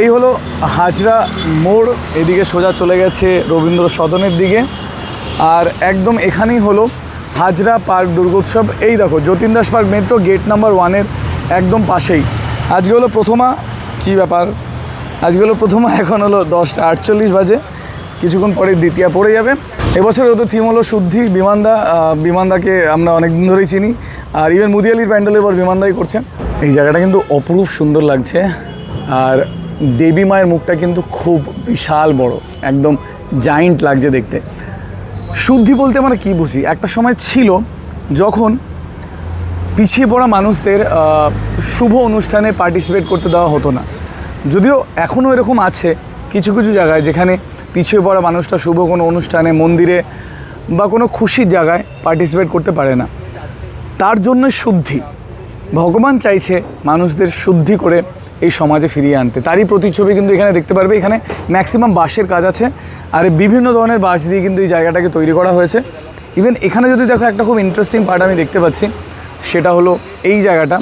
এই হলো হাজরা মোড়, এদিকে সোজা চলে গেছে রবীন্দ্র সদনের দিকে। আর একদম এখানেই হলো হাজরা পার্ক দুর্গোৎসব। এই দেখো, Jatin Das park metro gate number ওয়ানের একদম পাশেই। আজকে হলো প্রথমা, কি ব্যাপার? আজকে হলো প্রথমা, এখন হলো দশটা আটচল্লিশ বাজে। কিছুক্ষণ পরে দ্বিতীয় পড়ে যাবে। এবছর ওদের থিম হলো শুদ্ধি, বিমানদা বিমানদাকে আমরা অনেক দিন ধরেই চিনি। আর ইভেন মুদিয়ালির প্যান্ডেলের এবার বিমানদাই করছেন। এই জায়গাটা কিন্তু অপরূপ সুন্দর লাগছে। আর দেবী মায়ের মুখটা কিন্তু খুব বিশাল বড়, একদম জাইন্ট লাগছে দেখতে। শুদ্ধি বলতে আমরা কী বুঝি? একটা সময় ছিল যখন পিছিয়ে পড়া মানুষদের শুভ অনুষ্ঠানে পার্টিসিপেট করতে দেওয়া হতো না। যদিও এখনও এরকম আছে কিছু কিছু জায়গায় যেখানে পিছিয়ে পড়া মানুষটা শুভ কোনো অনুষ্ঠানে, মন্দিরে বা কোনো খুশির জায়গায় পার্টিসিপেট করতে পারে না। তার জন্য শুদ্ধি। ভগবান চাইছে মানুষদের শুদ্ধি করে এই সমাজে ফিরিয়ে আনতে। তারই প্রতিচ্ছবি কিন্তু এখানে দেখতে পারবে। এখানে ম্যাক্সিমাম বাঁশের কাজ আছে। আর বিভিন্ন ধরনের বাঁশ দিয়ে কিন্তু এই জায়গাটাকে তৈরি করা হয়েছে। ইভেন এখানে যদি দেখো একটা খুব ইন্টারেস্টিং পার্ট আমি দেখতে পাচ্ছি, সেটা হলো এই জায়গাটা,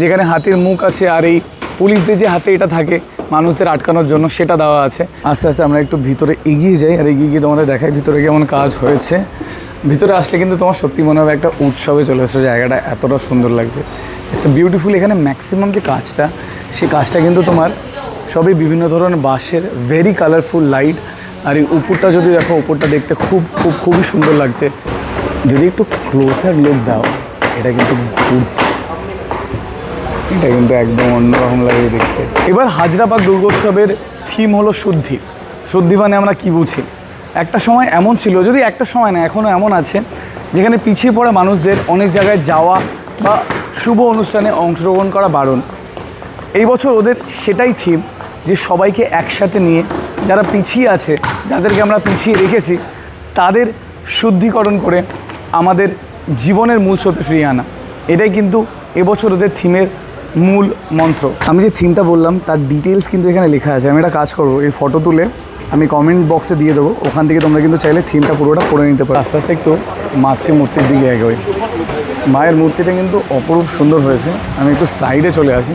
যেখানে হাতির মুখ আছে আর এই পুলিশদের যে হাতে এটা থাকে মানুষদের আটকানোর জন্য, সেটা দেওয়া আছে। আস্তে আস্তে আমরা একটু ভিতরে এগিয়ে যাই আর এগিয়ে গিয়ে তোমাদের দেখাই ভিতরে কেমন কাজ হয়েছে। ভিতরে আসলে কিন্তু তোমার সত্যি মনে হবে একটা উৎসবে চলে এসেছে, জায়গাটা এতটা সুন্দর লাগছে। ইটস বিউটিফুল এখানে ম্যাক্সিমাম যে কাজটা সেই কাজটা কিন্তু তোমার সবই বিভিন্ন ধরনের বাঁশের ভেরি কালারফুল লাইট আর এই উপরটা যদি দেখো, উপরটা দেখতে খুব খুব, খুবই সুন্দর লাগছে। যদি একটু ক্লোজার লুক দাও, এটা কিন্তু ঘুরছে। এটা কিন্তু একদম অন্যরকম লাগে দেখতে। এবার হাজরাবাগ দুর্গোৎসবের থিম হলো শুদ্ধি। শুদ্ধি মানে আমরা কী বুঝি? একটা সময় এমন ছিল, যদি একটা সময় না এখনও এমন আছে, যেখানে পিছিয়ে পড়া মানুষদের অনেক জায়গায় যাওয়া বা শুভ অনুষ্ঠানে অংশগ্রহণ করা বারণ। এই বছর ওদের সেটাই থিম যে সবাইকে একসাথে নিয়ে যারা পিছিয়ে আছে, যাদেরকে আমরা পিছিয়ে রেখেছি, তাদের শুদ্ধিকরণ করে আমাদের জীবনের মূল স্রোতে ফিরিয়ে আনা। এটাই কিন্তু এবছর ওদের থিমের মূল মন্ত্র। আমি যে থিমটা বললাম, তার ডিটেলস কিন্তু এখানে লেখা আছে। আমি একটা কাজ করব, এই ফটো তুলে আমি কমেন্ট বক্সে দিয়ে দেবো। ওখান থেকে তোমরা কিন্তু চাইলে থিমটা পুরোটা পড়ে নিতে পারো। আস্তে আস্তে একটু মাছের মূর্তির দিকে এগোই। মায়ের মূর্তিটা কিন্তু অপরূপ সুন্দর হয়েছে। আমি একটু সাইডে চলে আসি।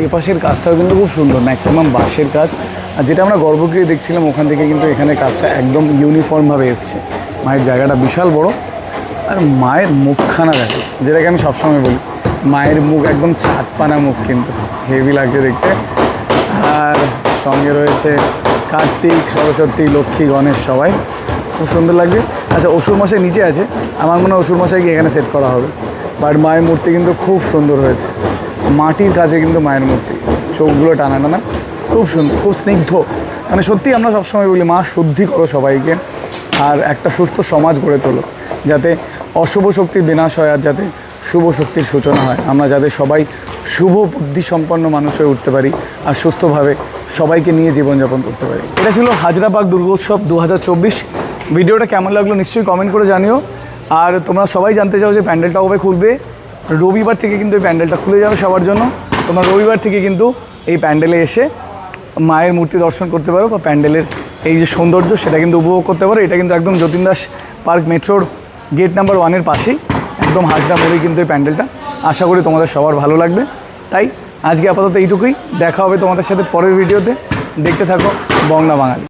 এই পাশের কাজটাও কিন্তু খুব সুন্দর ম্যাক্সিমাম বাঁশের কাজ। আর যেটা আমরা গর্ভগৃহে দেখছিলাম ওখান থেকে কিন্তু এখানে কাজটা একদম ইউনিফর্মভাবে এসছে। মায়ের জায়গাটা বিশাল বড়। আর মায়ের মুখখানা দেখো যেটাকে আমি সবসময় বলি। মায়ের মুখ একদম চাটপানা মুখ কিন্তু। হেভি লাগছে দেখতে। আর সঙ্গে রয়েছে কার্তিক, সরস্বতী, লক্ষ্মী, গণেশ সবাই। খুব সুন্দর লাগছে। আচ্ছা অসুর মশাই নিচে আছে। আমার মনে হয় অসুর মশাইকে এখানে সেট করা হবে। বাট মায়ের মূর্তি কিন্তু খুব সুন্দর হয়েছে। মাটির কাছে কিন্তু মায়ের মূর্তি। চোখগুলো টানা টানা। খুব সুন্দর খুব স্নিগ্ধ। মানে সত্যি আমরা সবসময় বলি, মা, শুদ্ধি করো সবাইকে। আর একটা সুস্থ সমাজ গড়ে তোলো। যাতে অশুভ শক্তির বিনাশ হয় আর যাতে শুভ শক্তির সূচনা হয়। আমরা যাতে সবাই শুভ বুদ্ধি সম্পন্ন মানুষ হয়ে উঠতে পারি আর সুস্থভাবে সবাইকে নিয়ে জীবনযাপন করতে পারি। এটা ছিল হাজরাবাগ দুর্গোৎসব দু হাজার চব্বিশ। ভিডিওটা কেমন লাগল নিশ্চয়ই কমেন্ট করে জানিও। আর তোমরা সবাই জানতে চাও যে প্যান্ডেলটা কবে খুলবে। রবিবার থেকে কিন্তু এই প্যান্ডেলটা খুলে যাবে সবার জন্য। তোমরা রবিবার থেকে কিন্তু এই প্যান্ডেলে এসে মায়ের মূর্তি দর্শন করতে পারো বা প্যান্ডেলের এই যে সৌন্দর্য সেটা কিন্তু উপভোগ করতে পারো। এটা কিন্তু একদম যতীন দাস পার্ক মেট্রোর গেট নাম্বার ওয়ানের পাশেই। একদম হাজরা মরেই কিন্তু এই প্যান্ডেলটা। আশা করি তোমাদের সবার ভালো লাগবে। তাই আজকে আপাতত এইটুকুই। দেখা হবে তোমাদের সাথে পরের ভিডিওতে। দেখতে থাকো, বংলা বাঙালি।